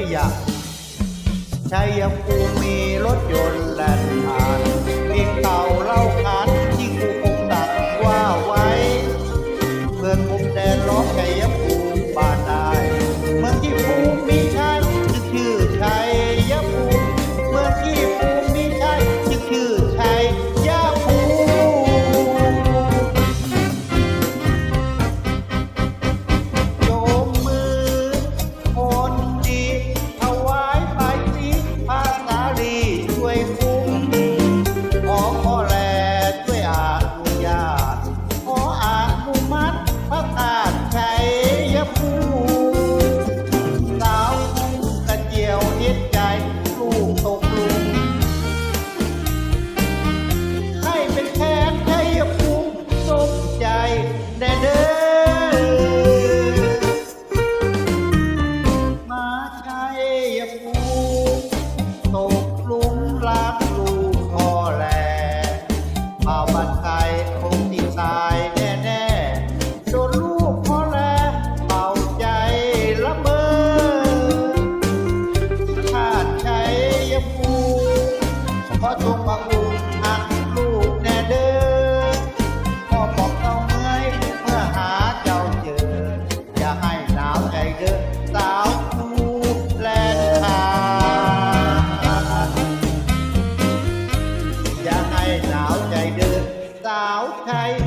ยอยากชัยภูมิมีรถยนต์แล่นผ่านมีเต่าเล่าขานที่กูคงตักว่าไว้ เพื่อนผมแดนล้อชัยภูมิ ไทย